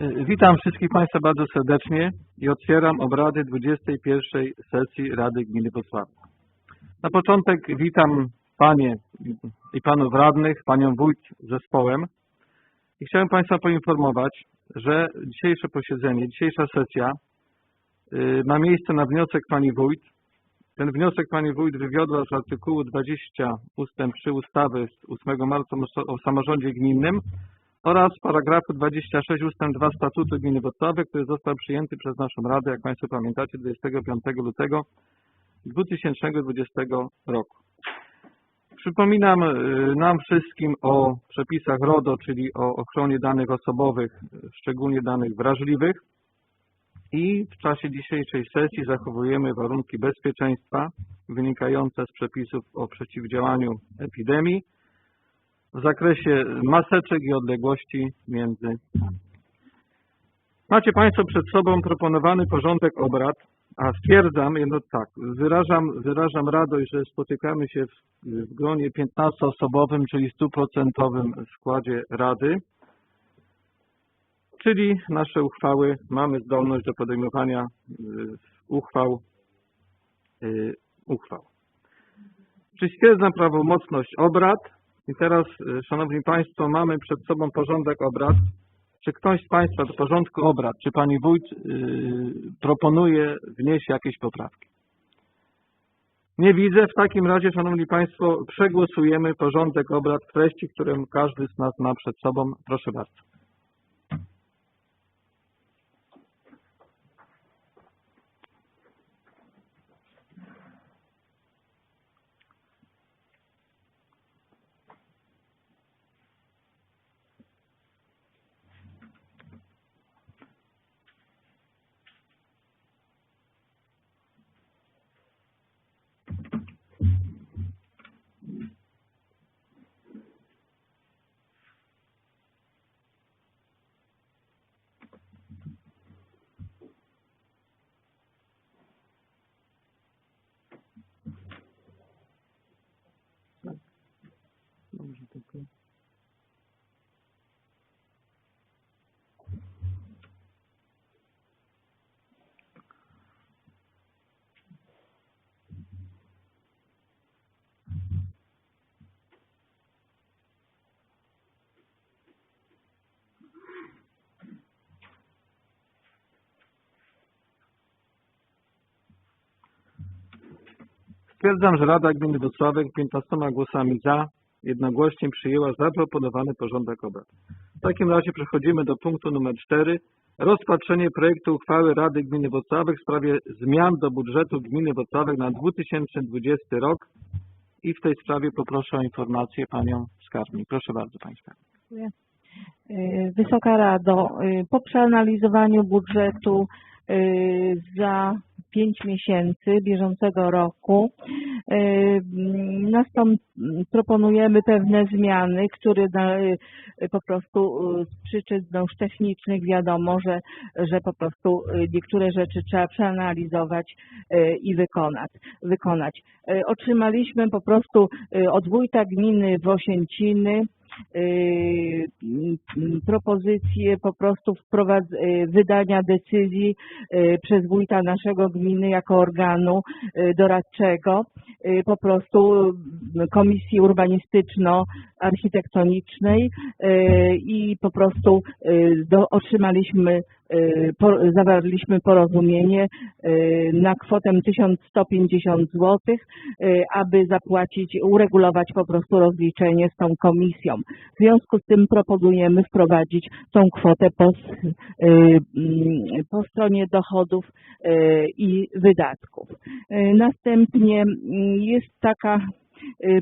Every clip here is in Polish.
Y, Witam wszystkich Państwa bardzo serdecznie i otwieram obrady 21 sesji Rady Gminy Wrocław. Na początek witam Panie i Panów Radnych, Panią Wójt z zespołem i chciałem Państwa poinformować, że dzisiejsze posiedzenie, dzisiejsza sesja y, ma miejsce na wniosek Pani Wójt. Ten wniosek Pani Wójt wywiodła z artykułu 20 ustęp 3 ustawy z 8 marca o samorządzie gminnym oraz paragrafu 26 ust. 2 Statutu Gminy Wrocławia, który został przyjęty przez naszą Radę, jak Państwo pamiętacie, 25 lutego 2020 roku. Przypominam y, nam wszystkim o przepisach RODO, czyli o ochronie danych osobowych, szczególnie danych wrażliwych i w czasie dzisiejszej sesji zachowujemy warunki bezpieczeństwa wynikające z przepisów o przeciwdziałaniu epidemii, w zakresie maseczek i odległości między. Macie Państwo przed sobą proponowany porządek obrad, a stwierdzam, jedno tak, wyrażam, wyrażam radość, że spotykamy się w, w gronie 15-osobowym, czyli stuprocentowym składzie Rady, czyli nasze uchwały, mamy zdolność do podejmowania y, uchwał, y, uchwał. Czy stwierdzam prawomocność obrad? I teraz, y, Szanowni Państwo, mamy przed sobą porządek obrad. Czy ktoś z Państwa do porządku obrad, czy Pani Wójt yy, proponuje wnieść jakieś poprawki? Nie widzę. W takim razie, Szanowni Państwo, przegłosujemy porządek obrad w treści, którym każdy z nas ma przed sobą. Proszę bardzo. Dobrze, tylko. Stwierdzam, że Rada Gminy Wrocławek 15 głosami za jednogłośnie przyjęła zaproponowany porządek obrad. W takim razie przechodzimy do punktu numer 4. Rozpatrzenie projektu uchwały Rady Gminy Wrocławek w sprawie zmian do budżetu Gminy Wrocławek na 2020 rok i w tej sprawie poproszę o informację Panią Skarbnik. Proszę bardzo Państwa. Dziękuję. Y, Wysoka Rado, y, po przeanalizowaniu budżetu y, za pięć miesięcy bieżącego roku nastąp, proponujemy pewne zmiany, które y, po prostu y, z przyczyn no, technicznych wiadomo, że, że po prostu niektóre rzeczy trzeba przeanalizować i wykonać. wykonać. Otrzymaliśmy po prostu od wójta gminy Wosięciny propozycję po prostu y, wydania decyzji y, przez wójta naszego gminy jako organu y, doradczego, y, po prostu y, komisji urbanistyczno-architektonicznej y, i po prostu y, do, otrzymaliśmy y, zawarliśmy porozumienie y, na kwotę 1150 zł, y, aby zapłacić, uregulować po prostu rozliczenie z tą komisją. W związku z tym proponujemy wprowadzić tą kwotę po, y, mm, po stronie dochodów y, i wydatków. Y, Następnie mm, jest taka y,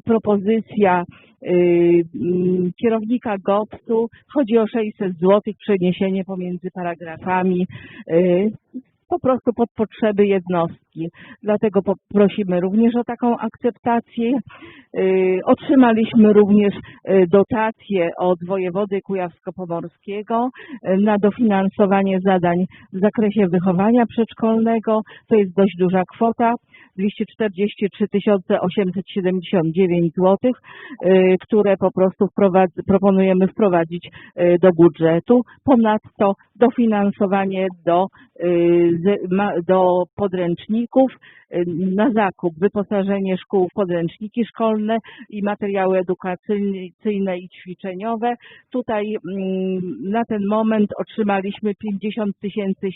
propozycja y, mm, kierownika GOPS-u. Chodzi o 600 zł przeniesienie pomiędzy paragrafami y, po prostu pod potrzeby jednostki. Dlatego prosimy również o taką akceptację. Y, Otrzymaliśmy również y, dotację od wojewody kujawsko-pomorskiego y, na dofinansowanie zadań w zakresie wychowania przedszkolnego. To jest dość duża kwota. 243 879 zł, które po prostu proponujemy wprowadzić y, do budżetu. Ponadto dofinansowanie do, y, do podręczników y, na zakup, wyposażenie szkół w podręczniki szkolne i materiały edukacyjne i ćwiczeniowe. Tutaj mm, na ten moment otrzymaliśmy 50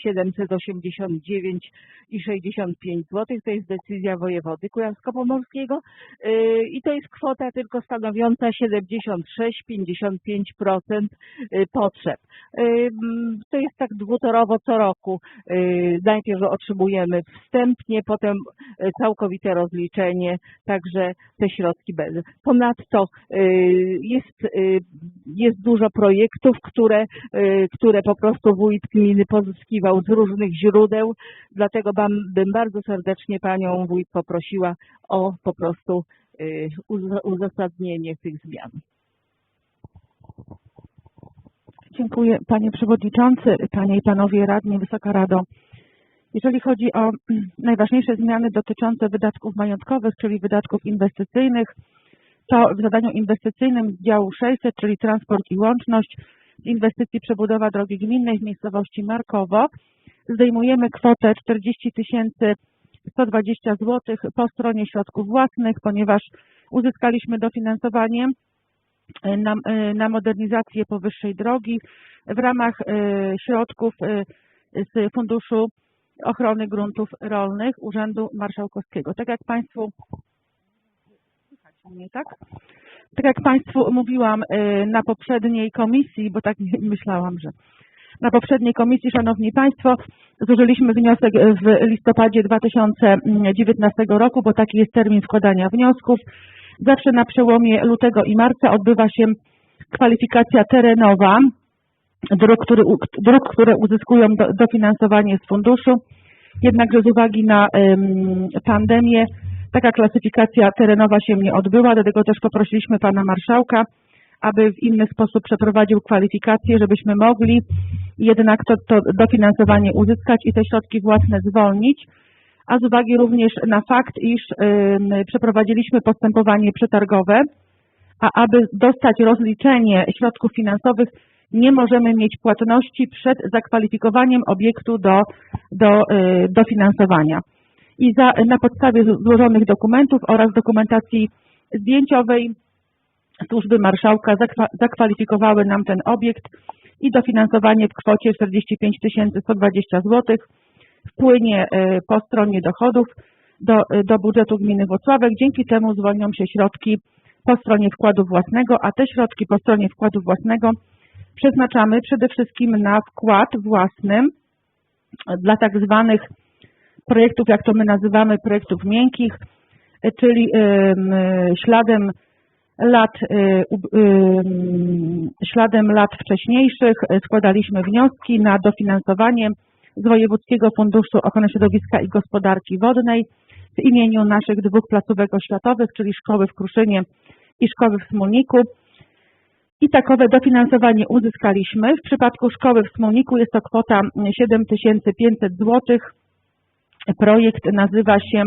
789 i 65 zł. To jest decyzja wojewody kujawsko-pomorskiego y, i to jest kwota tylko stanowiąca 76-55% y, potrzeb. Mm, To jest tak dwutorowo co roku. Y, Najpierw otrzymujemy wstępnie, potem y, całkowite rozliczenie, także te środki bez. Ponadto y, jest, jest dużo projektów, które, które po prostu wójt gminy pozyskiwał z różnych źródeł, dlatego bym, bardzo serdecznie panią wójt poprosiła o po prostu uz- uzasadnienie tych zmian. Dziękuję Panie Przewodniczący, Panie i Panowie Radni, Wysoka Rado. Jeżeli chodzi o najważniejsze zmiany dotyczące wydatków majątkowych, czyli wydatków inwestycyjnych, to w zadaniu inwestycyjnym z działu 600, czyli transport i łączność, inwestycji przebudowa drogi gminnej w miejscowości Markowo, zdejmujemy kwotę 40 120 zł po stronie środków własnych, ponieważ uzyskaliśmy dofinansowanie na, e, na modernizację powyższej drogi w ramach e, środków e, z Funduszu Ochrony Gruntów Rolnych Urzędu Marszałkowskiego. Tak jak Państwu tak? Tak jak Państwu mówiłam e, na poprzedniej komisji, bo tak myślałam, że na poprzedniej komisji, Szanowni Państwo, złożyliśmy wniosek w listopadzie 2019 roku, bo taki jest termin składania wniosków. Zawsze na przełomie lutego i marca odbywa się kwalifikacja terenowa dróg, który, dróg które uzyskują do, dofinansowanie z funduszu. Jednakże z uwagi na em, pandemię taka klasyfikacja terenowa się nie odbyła, dlatego też poprosiliśmy Pana Marszałka, aby w inny sposób przeprowadził kwalifikację, żebyśmy mogli jednak to, to dofinansowanie uzyskać i te środki własne zwolnić, a z uwagi również na fakt, iż przeprowadziliśmy postępowanie przetargowe, a aby dostać rozliczenie środków finansowych, nie możemy mieć płatności przed zakwalifikowaniem obiektu do, do y, dofinansowania. I za, na podstawie złożonych dokumentów oraz dokumentacji zdjęciowej służby marszałka zakwa, zakwalifikowały nam ten obiekt i dofinansowanie w kwocie 45 120 zł wpłynie y, po stronie dochodów do, y, do budżetu gminy Włocławek. Dzięki temu zwolnią się środki po stronie wkładu własnego, a te środki po stronie wkładu własnego przeznaczamy przede wszystkim na wkład własny dla tak zwanych projektów, jak to my nazywamy, projektów miękkich, y, czyli śladem lat, śladem lat wcześniejszych składaliśmy wnioski na dofinansowanie z Wojewódzkiego Funduszu Ochrony Środowiska i Gospodarki Wodnej w imieniu naszych dwóch placówek oświatowych, czyli szkoły w Kruszynie i szkoły w Smolniku. I takowe dofinansowanie uzyskaliśmy. W przypadku szkoły w Smolniku jest to kwota 7500 zł. Projekt nazywa się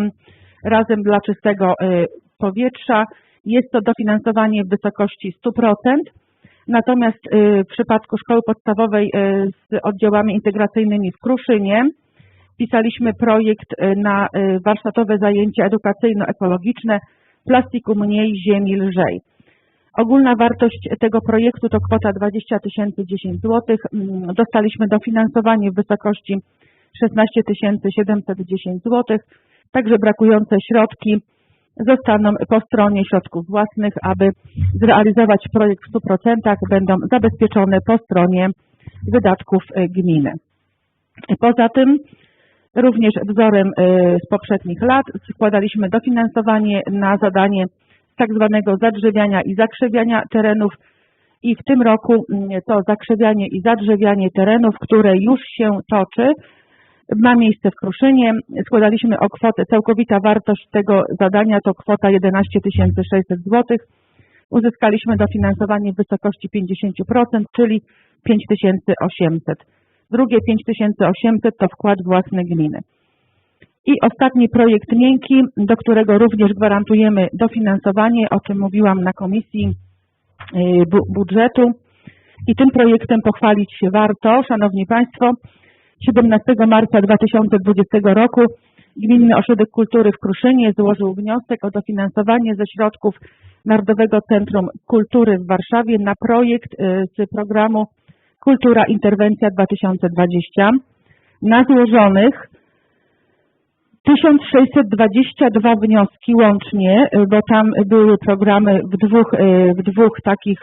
Razem dla czystego y, powietrza. Jest to dofinansowanie w wysokości 100%. Natomiast y, w przypadku szkoły podstawowej y, z oddziałami integracyjnymi w Kruszynie pisaliśmy projekt y, na warsztatowe zajęcia edukacyjno-ekologiczne Plastiku mniej, ziemi lżej. Ogólna wartość tego projektu to kwota 20 010 zł. Mm, Dostaliśmy dofinansowanie w wysokości 16 710 zł. Także brakujące środki zostaną po stronie środków własnych, aby zrealizować projekt w 100% będą zabezpieczone po stronie wydatków e, gminy. Poza tym również wzorem e, z poprzednich lat składaliśmy dofinansowanie na zadanie tak zwanego zadrzewiania i zakrzewiania terenów i w tym roku mm, to zakrzewianie i zadrzewianie terenów, które już się toczy, ma miejsce w Kruszynie. Składaliśmy o kwotę, całkowita wartość tego zadania to kwota 11 600 zł. Uzyskaliśmy dofinansowanie w wysokości 50%, czyli 5800. Drugie 5800 to wkład własny gminy. I ostatni projekt miękki, do którego również gwarantujemy dofinansowanie, o czym mówiłam na komisji y, bu- budżetu. i tym projektem pochwalić się warto. Szanowni Państwo, 17 marca 2020 roku Gminny Ośrodek Kultury w Kruszynie złożył wniosek o dofinansowanie ze środków Narodowego Centrum Kultury w Warszawie na projekt y, z programu Kultura Interwencja 2020. Na złożonych 1622 wnioski łącznie, y, bo tam były programy w dwóch, y, w dwóch takich,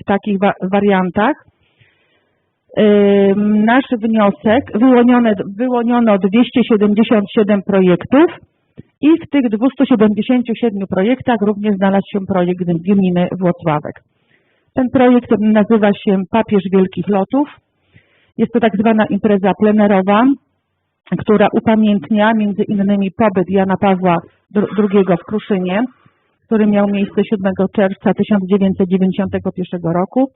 w takich wa- wariantach. Nasz wniosek, wyłonione, wyłoniono 277 projektów i w tych 277 projektach również znalazł się projekt gminy Włocławek. Ten projekt nazywa się Papież Wielkich Lotów. Jest to tak zwana impreza plenerowa, która upamiętnia między innymi pobyt Jana Pawła II w Kruszynie, który miał miejsce 7 czerwca 1991 roku.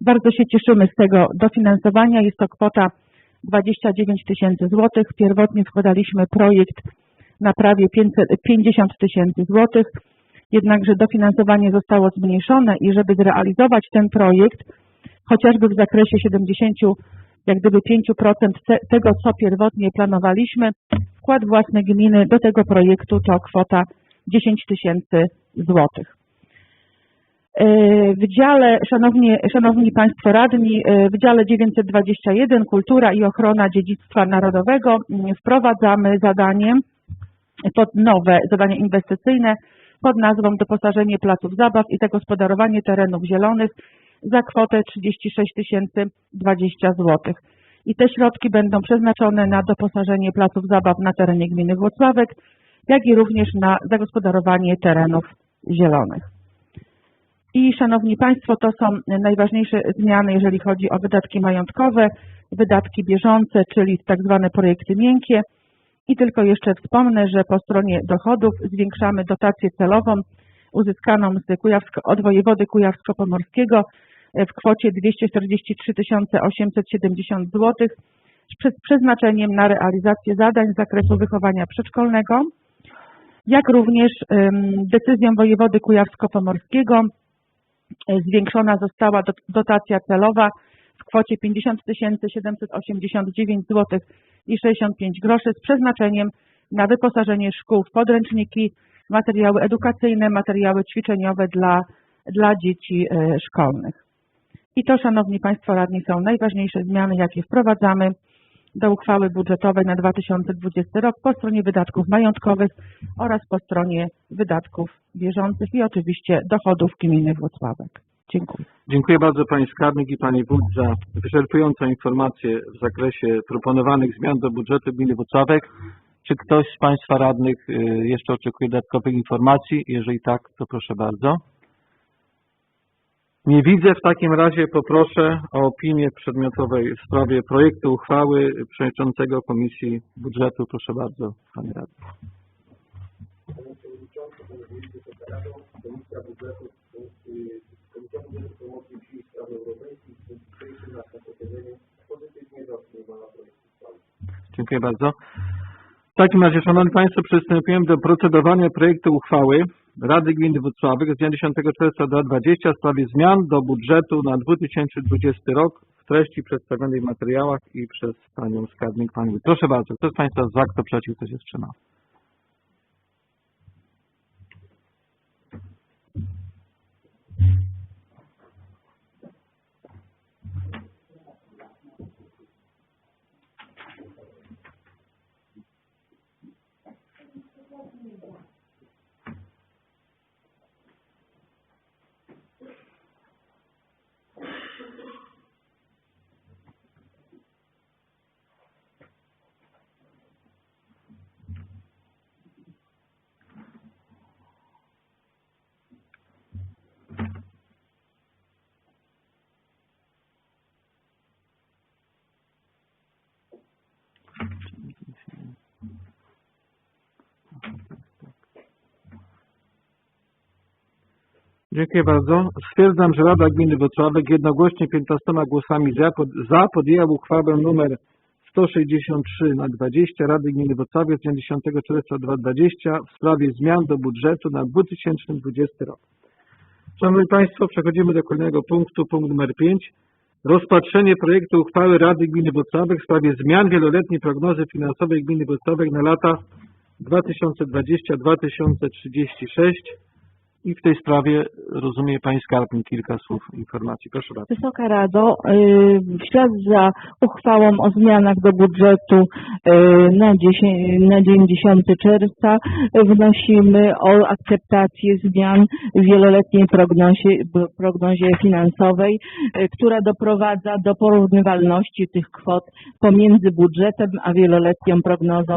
Bardzo się cieszymy z tego dofinansowania. Jest to kwota 29 tysięcy złotych. Pierwotnie składaliśmy projekt na prawie 500, 50 tysięcy złotych. Jednakże dofinansowanie zostało zmniejszone i żeby zrealizować ten projekt, chociażby w zakresie 70 jak gdyby 5% te- tego, co pierwotnie planowaliśmy, wkład własny gminy do tego projektu to kwota 10 tysięcy złotych. E, W dziale, szanowni, szanowni Państwo Radni, e, w dziale 921 Kultura i ochrona dziedzictwa narodowego mm, wprowadzamy zadanie, pod nowe zadanie inwestycyjne pod nazwą doposażenie placów zabaw i zagospodarowanie terenów zielonych za kwotę 36 020 zł. I te środki będą przeznaczone na doposażenie placów zabaw na terenie gminy Włocławek, jak i również na zagospodarowanie terenów zielonych. I Szanowni Państwo, to są najważniejsze zmiany, jeżeli chodzi o wydatki majątkowe, wydatki bieżące, czyli tak zwane projekty miękkie. I tylko jeszcze wspomnę, że po stronie dochodów zwiększamy dotację celową uzyskaną z Kujawsko, od wojewody kujawsko-pomorskiego w kwocie 243 870 zł z przeznaczeniem na realizację zadań z zakresu wychowania przedszkolnego, jak również decyzją wojewody kujawsko-pomorskiego zwiększona została dot- dotacja celowa w kwocie 50 789 zł i 65 groszy z przeznaczeniem na wyposażenie szkół w podręczniki, materiały edukacyjne, materiały ćwiczeniowe dla, dla dzieci e, szkolnych. I to, Szanowni Państwo Radni, są najważniejsze zmiany, jakie wprowadzamy do uchwały budżetowej na 2020 rok po stronie wydatków majątkowych oraz po stronie wydatków bieżących i oczywiście dochodów gminy Włocławek. Dziękuję. Dziękuję bardzo Pani Skarbnik i Pani Wójt za wyczerpującą informację w zakresie proponowanych zmian do budżetu gminy Włocławek. Czy ktoś z Państwa radnych y, jeszcze oczekuje dodatkowych informacji? Jeżeli tak, to proszę bardzo. Nie widzę. W takim razie poproszę o opinię przedmiotowej w sprawie projektu uchwały przewodniczącego Komisji Budżetu. Proszę bardzo, Panie Radny. Dziękuję bardzo. W takim razie, Szanowni Państwo, przystępujemy do procedowania projektu uchwały Rady Gminy Włocławek z dnia 10 czerwca 2020 w sprawie zmian do budżetu na 2020 rok w treści przedstawionej w materiałach i przez Panią Skarbnik Pani. Proszę bardzo, kto z Państwa za, kto przeciw, kto się wstrzymał? Dziękuję bardzo. Stwierdzam, że Rada Gminy Wrocławek jednogłośnie 15 głosami za, pod, za podjęła uchwałę numer 163 na 20 Rady Gminy Wrocławia z dnia 10 czerwca 2020 w sprawie zmian do budżetu na 2020 rok. Szanowni Państwo, przechodzimy do kolejnego punktu, punkt numer 5. Rozpatrzenie projektu uchwały Rady Gminy Włocławek w sprawie zmian wieloletniej prognozy finansowej Gminy Włocławek na lata 2020-2036 i w tej sprawie rozumie Pani Skarbnik kilka słów informacji. Proszę bardzo. Wysoka Rado, y, w ślad za uchwałą o zmianach do budżetu y, na, 10, na dzień 10 czerwca wnosimy o akceptację zmian w wieloletniej prognozie, prognozie finansowej, y, która doprowadza do porównywalności tych kwot pomiędzy budżetem a wieloletnią prognozą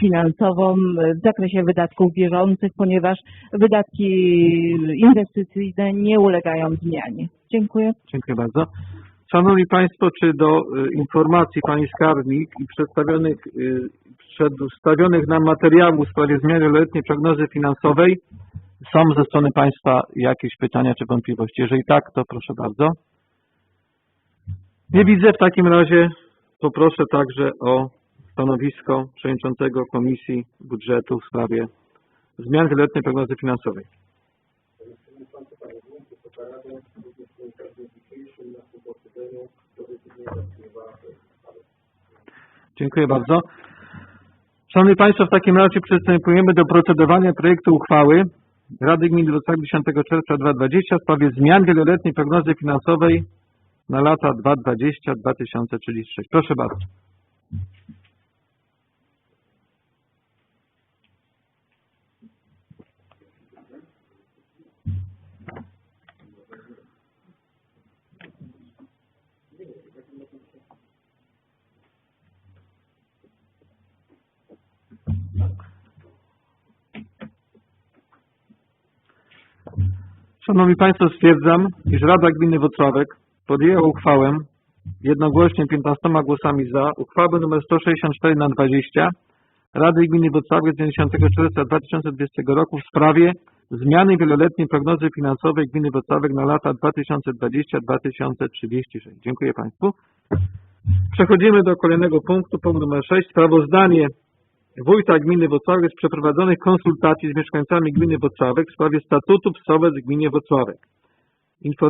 finansową w zakresie wydatków bieżących, ponieważ wydatki inwestycyjne nie ulegają zmianie. Dziękuję. Dziękuję bardzo. Szanowni Państwo, czy do y, informacji Pani Skarbnik i przedstawionych, y, przedstawionych nam materiałów w sprawie zmian wieloletniej prognozy finansowej są ze strony Państwa jakieś pytania czy wątpliwości? Jeżeli tak, to proszę bardzo. Nie widzę. W takim razie poproszę także o stanowisko przewodniczącego Komisji Budżetu w sprawie zmian wieloletniej prognozy finansowej. Dziękuję bardzo. Szanowni Państwo, w takim razie przystępujemy do procedowania projektu uchwały Rady Gminy Wrocław 10 czerwca 2020 w sprawie zmian wieloletniej prognozy finansowej na lata 2020-2036. Proszę bardzo. Szanowni Państwo, stwierdzam, iż Rada Gminy Wocławek podjęła uchwałę jednogłośnie 15 głosami za, uchwałę nr 164 na 20 Rady Gminy Wocławek z dnia 10 czerwca 2020 roku w sprawie zmiany wieloletniej prognozy finansowej Gminy Wocławek na lata 2020-2036. Dziękuję Państwu. Przechodzimy do kolejnego punktu, punkt numer 6. Sprawozdanie Wójta Gminy Wocławek z przeprowadzonych konsultacji z mieszkańcami Gminy Wocławek w sprawie statutu psowiec w Gminie Wocławek.